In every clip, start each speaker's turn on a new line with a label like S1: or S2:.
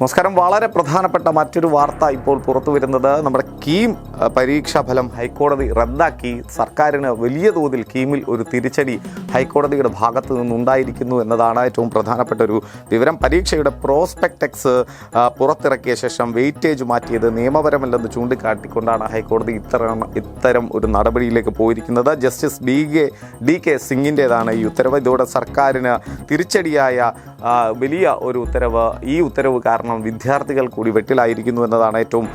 S1: നമസ്കാരം. വളരെ പ്രധാനപ്പെട്ട മറ്റൊരു വാർത്ത ഇപ്പോൾ പുറത്തു വരുന്നത് നമ്മുടെ കീം അഹ്, പരീക്ഷാ ഫലം ഹൈക്കോടതി റദ്ദാക്കി. സർക്കാരിന് വലിയ തോതിൽ കീമിൽ ഒരു തിരിച്ചടി ഹൈക്കോടതിയുടെ ഭാഗത്തു നിന്നുണ്ടായിരിക്കുന്നു എന്നതാണ് ഏറ്റവും പ്രധാനപ്പെട്ട ഒരു വിവരം. പരീക്ഷയുടെ പ്രോസ്പെക്ടക്സ് പുറത്തിറക്കിയ ശേഷം വെയിറ്റേജ് മാറ്റിയത് നിയമപരമല്ലെന്ന് ചൂണ്ടിക്കാട്ടിക്കൊണ്ടാണ് ഹൈക്കോടതി ഇത്തരം ഇത്തരം ഒരു നടപടിയിലേക്ക് പോയിരിക്കുന്നത്. Justice B K D K സിംഗിന്റെതാണ് ഈ ഉത്തരവ്. ഇതോടെ സർക്കാരിന് തിരിച്ചടിയായ വലിയ ഒരു ഉത്തരവ് ഈ ഉത്തരവ് കാരണം വിദ്യാർത്ഥികൾ കൂടി വെട്ടിലായിരിക്കുന്നു എന്നതാണ് ഏറ്റവും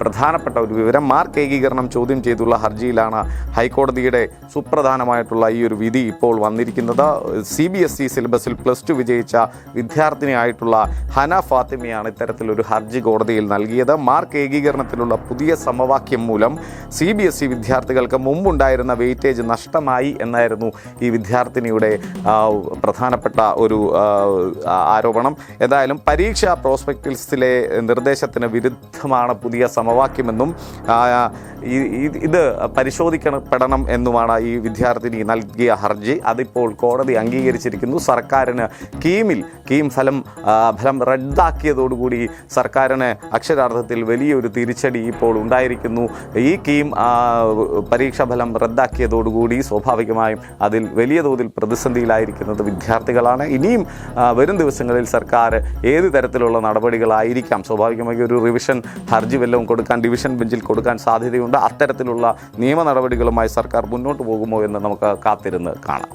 S1: പ്രധാനപ്പെട്ട വിവരം. മാർക്ക് ഏകീകരണം ചോദ്യം ചെയ്തുള്ള ഹർജിയിലാണ് ഹൈക്കോടതിയുടെ സുപ്രധാനമായിട്ടുള്ള ഈ ഒരു വിധി ഇപ്പോൾ വന്നിരിക്കുന്നത്. സി ബി എസ് ഇ സിലബസിൽ പ്ലസ് ടു വിജയിച്ച വിദ്യാർത്ഥിനിയായിട്ടുള്ള ഹന ഫാത്തിമയാണ് ഇത്തരത്തിലൊരു ഹർജി കോടതിയിൽ നൽകിയത്. മാർക്ക് ഏകീകരണത്തിലുള്ള പുതിയ സമവാക്യം മൂലം സി ബി എസ് ഇ വിദ്യാർത്ഥികൾക്ക് മുമ്പുണ്ടായിരുന്ന വെയിറ്റേജ് നഷ്ടമായി എന്നായിരുന്നു ഈ വിദ്യാർത്ഥിനിയുടെ പ്രധാനപ്പെട്ട ഒരു ആരോപണം. ഏതായാലും പരീക്ഷാ പ്രോസ്പെക്ടിൽസിലെ നിർദ്ദേശത്തിന് വിരുദ്ധമാണ് പുതിയ സമവാക്യമെന്നും ആ, ഈ- ഈ- ഇത് പരിശോധിക്കപ്പെടണം എന്നുമാണ് ഈ വിദ്യാർത്ഥിനി നൽകിയ ഹർജി. അതിപ്പോൾ കോടതി അംഗീകരിച്ചിരിക്കുന്നു. സർക്കാരിന് കീമിൽ കീം ഫലം ഫലം റദ്ദാക്കിയതോടുകൂടി സർക്കാരിന് അക്ഷരാർത്ഥത്തിൽ വലിയൊരു തിരിച്ചടി ഇപ്പോൾ ഉണ്ടായിരിക്കുന്നു. ഈ കീം പരീക്ഷ ഫലം റദ്ദാക്കിയതോടുകൂടി സ്വാഭാവികമായും അതിൽ വലിയ തോതിൽ പ്രതിസന്ധിയിലായിരിക്കുന്നത് വിദ്യാർത്ഥികളാണ്. ഇനിയും വരും ദിവസങ്ങളിൽ സർക്കാർ ഏത് തരത്തിലുള്ള നടപടികളായിരിക്കാം? സ്വാഭാവികമായി ഒരു റിവിഷൻ ഹർജി വല്ലതും കൊടുക്കാൻ ഡിവിഷൻ ബെഞ്ചിൽ കൊടുക്കാൻ സാധ്യതയുണ്ട് അത്തരത്തിലുള്ള നിയമ നടപടികളുമായി സർക്കാർ മുന്നോട്ട് പോകുമോ എന്ന് നമുക്ക് കാത്തിരുന്ന് കാണാം.